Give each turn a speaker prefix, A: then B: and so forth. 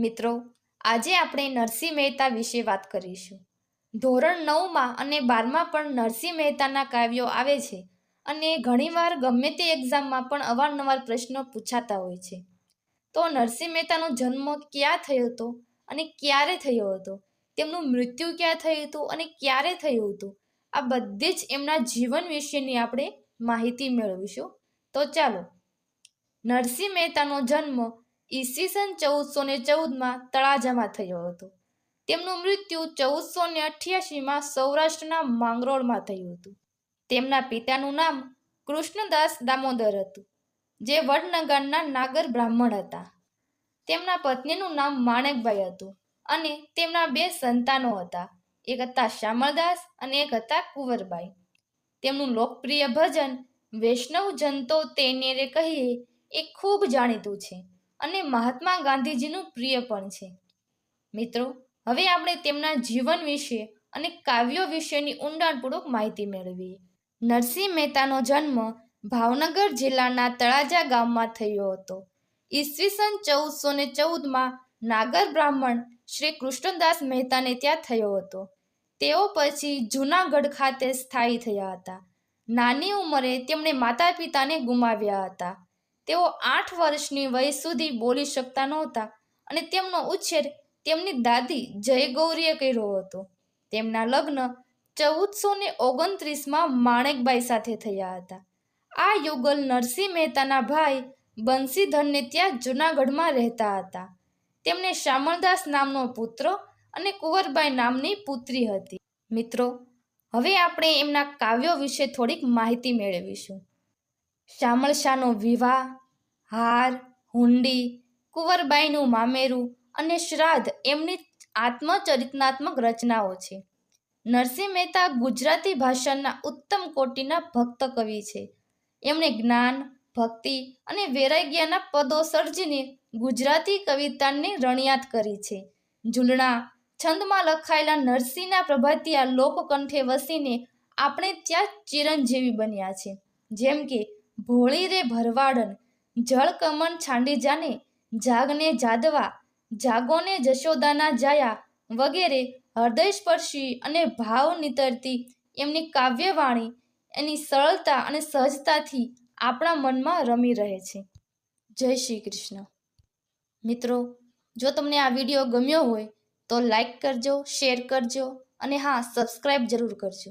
A: મિત્રો, આજે આપણે નરસિંહ મહેતા વિશે વાત કરીશું. ધોરણ નવમાં અને બારમાં પણ નરસિંહ મહેતાના કાવ્યો આવે છે અને ઘણીવાર ગમે તે એક્ઝામમાં પણ અવારનવાર પ્રશ્નો પૂછાતા હોય છે. તો નરસિંહ મહેતાનો જન્મ ક્યાં થયો હતો અને ક્યારે થયો હતો? તેમનું મૃત્યુ ક્યાં થયું હતું અને ક્યારે થયું હતું? આ બધી જ એમના જીવન વિશેની આપણે માહિતી મેળવીશું. તો ચાલો, નરસિંહ મહેતાનો જન્મ ઈસવીસન ચૌદસો ને ચૌદમાં તળાજામાં થયો હતો. તેમનું મૃત્યુ ચૌદસો ને અઠ્યાસીમાં સૌરાષ્ટ્રના માંગરોળમાં થયું હતું. તેમના પિતાનું નામ કૃષ્ણદાસ દામોદર હતું, જે વડનગરના નાગર બ્રાહ્મણ હતા. તેમના પત્નીનું નામ માણેકભાઈ હતું અને તેમના બે સંતાનો હતા, એક હતા શ્યામળદાસ અને એક હતા કુંવરબાઈ. તેમનું લોકપ્રિય ભજન વૈષ્ણવ જનતો તેને કહીએ એ ખૂબ જાણીતું છે. અને મહાત્મા ગાંધીજીનું પ્રિય પણ છે. મિત્રો, હવે આપણે તેમના જીવન વિશે અને કાવ્યો વિશેની ઊંડાણપૂર્વક માહિતી મેળવીએ. નરસિંહ મહેતાનો જન્મ ભાવનગર જિલ્લાના તળાજા ગામમાં થયો હતો. ઈસવીસન ચૌદસો ને ચૌદમાં નાગર બ્રાહ્મણ શ્રી કૃષ્ણદાસ મહેતાને ત્યાં થયો હતો. તેઓ પછી જૂનાગઢ ખાતે સ્થાયી થયા હતા. નાની ઉંમરે તેમણે માતા પિતાને ગુમાવ્યા હતા. તેઓ આઠ વર્ષની વય સુધી બોલી શકતા નહોતા અને તેમનો ઉછેર તેમની દાદી જયગૌરીએ કર્યો હતો. તેમના લગ્ન ચૌદસો ને ઓગણત્રીસમાં માણેકબાઈ સાથે થયા હતા. આ યુગલ નરસિંહ મહેતાના ભાઈ બંસીધરને ત્યાં જૂનાગઢમાં રહેતા હતા. તેમને શામળદાસ નામનો પુત્ર અને કુંવરબાઈ નામની પુત્રી હતી. મિત્રો, હવે આપણે એમના કાવ્યો વિશે થોડીક માહિતી મેળવીશું. શામળ શાહનો વિવાહ હાર, હુંડી, કુંવરબાઈનું મામેરું અને શ્રાદ્ધ એમની આત્મચરિતનાત્મક રચનાઓ છે. નરસિંહ મહેતા ગુજરાતી ભાષાના ઉત્તમ કોટીના ભક્ત કવિ છે. એમણે જ્ઞાન, ભક્તિ અને વૈરાગ્યના પદો સર્જીને ગુજરાતી કવિતાને રણિયાત કરી છે. ઝૂલણા છંદમાં લખાયેલા નરસિંહના પ્રભાતિયા લોકકંઠે વસીને આપણે ત્યાં ચિરંજીવી બન્યા છે. જેમ કે ભોળી રે ભરવાડન જળ છાંડીજાને છાંડી જાને, જાગને જાદવા, જાગોને જશોદાના જાયા વગેરે હૃદયસ્પર્શી અને ભાવ નીતરતી એમની કાવ્યવાણી એની સરળતા અને સહજતાથી આપણા મનમાં રમી રહે છે. જય શ્રી કૃષ્ણ. મિત્રો, જો તમને આ વીડિયો ગમ્યો હોય તો લાઈક કરજો, શેર કરજો અને હા, સબસ્ક્રાઈબ જરૂર કરજો.